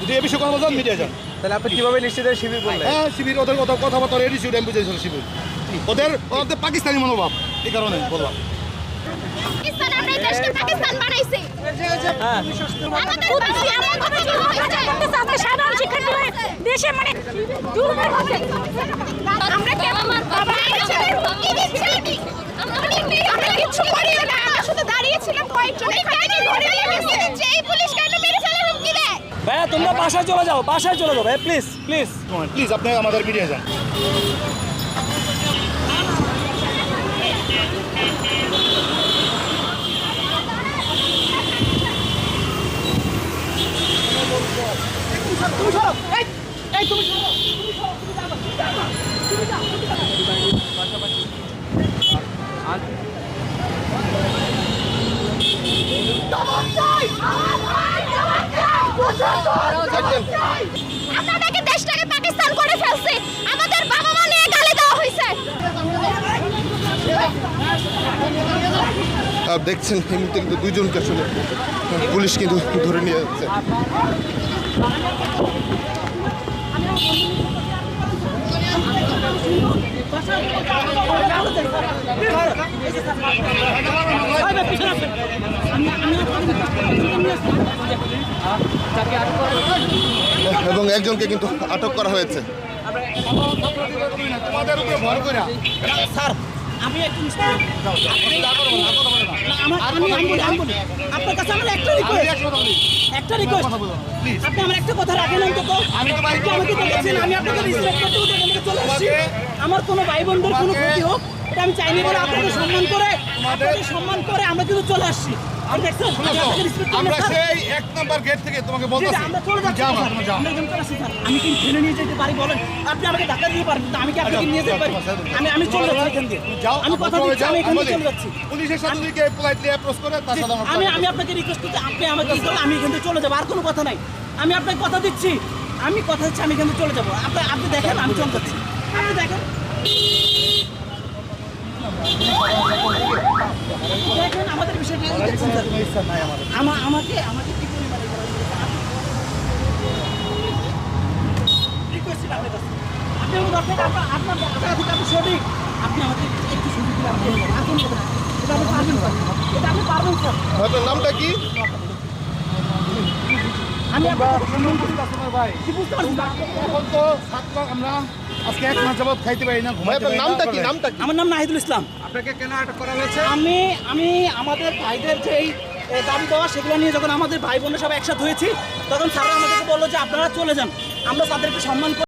যদি এ বিষয়ে কথা বলছেন মিডিয়া যান। তাহলে আপনি কীভাবে নিশ্চিত শিবির বললেন? হ্যাঁ শিবির ওদের কথা কথাবার্তা রেডি ছিল আমি বুঝেছিল শিবির ওদের ওদের পাকিস্তানি মনোভাব এই কারণে বললাম। পাকিস্তান আমরা এই দেশকে পাকিস্তান বানাইছি। আমাদের বাবা এমন কথা কি হয়েছে আমাদের সাধারণ শিক্ষার্থীরা দেশে মানে দুর্বল হচ্ছে আমরা কেন আমার বাবা ছেলের হুমকি দিচ্ছে আমরা কিচ্ছু করি না আমরা শুধু দাঁড়িয়েছিলাম কয়েকজন এখানে ধরে নিয়ে গেছে যে এই পুলিশ কেন মেরে ফেলার হুমকি দেয় ভাইয়া তোমরা বাসায় চলে যাও বাসায় চলে যাও ভাই প্লিজ প্লিজ প্লিজ আপনি আমাদের মিডিয়া যান। আপনাদেরকে দেশটাকে পাকিস্তান করে ফেলছে। আমাদের বাবা মা নিয়ে গালি দেওয়া হয়েছে। দেখছেন এই মুহূর্তে কিন্তু দুইজনকে আসলে পুলিশ কিন্তু ধরে নিয়ে যাচ্ছে। একজনকে কিন্তু আটক করা হয়েছে। স্যার, আমি আপনার কাছে আমার একটা রিকোয়েস্ট একটা রিকোয়েস্ট আপনি আমার একটা কথা রাখেন অন্তত। আমি আমাকে আমি আপনাকে রিসপেক্ট করতে করতে এখানে চলে আসছি আমার কোনো ভাই বোনদের কোনো ক্ষতি হোক এটা আমি চাইনি বলে আপনাকে সম্মান করে আপনাকে সম্মান করে আমরা কিন্তু চলে আসছি। আমি আপনাকে আমরা সেই এক নাম্বার গেট থেকে তোমাকে বলতেছি। আমরা চলে যাচ্ছি যাও স্যার। তুমি যাও। আমরা এখানে আসছি, স্যার। আমি কি ঠেলে নিয়ে যেতে পারি বলেন। আপনি আমাকে ধাক্কা দিতে পারবেন তো আমি কি আপনাকে নিয়ে যেতে পারি? আমি আমি চলে যাচ্ছি। এখান দিয়ে যাও আমি কথা দিচ্ছি আমি এখান চলে যাচ্ছি। পুলিশের সাথে যদি পোলাইটলি অ্যাপ্রোচ করে তার সাথে আমার আমি আমি আপনাকে রিকোয়েস্ট করতে আপনি আমাকে কি আমি এখান থেকে চলে যাব আর কোনো কথা নাই। আমি আপনাকে কথা দিচ্ছি। আমি কথা দিচ্ছি আমি এখান থেকে চলে যাব। আপনি আপনি দেখেন আমি চলে যাচ্ছি। আপনি দেখেন দেখেন আমাদের বিষয়টা। আমাকে আমাকে কি পরিমাণে রিকোয়েস্ট ছিল আপনার কাছে আপনি আমার দরকার আপনার আপনার আপনার অধিকার আপনি সঠিক। আপনি আমাকে একটু সুযোগ দিলে। এটা আপনি পারবেন স্যার এটা আপনি পারবেন স্যার আপনার নামটা কি? আমি ভাই। এখন তো আমরা আজকে এক মাস যাবত খাইতে পারি না ভাই ঘুমাইতে আপনার পারি নামটা কি? নামটা কি? আমার নাম নাহিদুল ইসলাম। আপনাকে কেন আটক করা হয়েছে? আমি আমি আমাদের ভাইদের যে এই দাবি দেওয়া সেগুলো নিয়ে যখন আমাদের ভাই বোনের সব একসাথে হয়েছি তখন আমাদেরকে বলল যে আপনারা চলে যান। আমরা তাদেরকে সম্মান করি।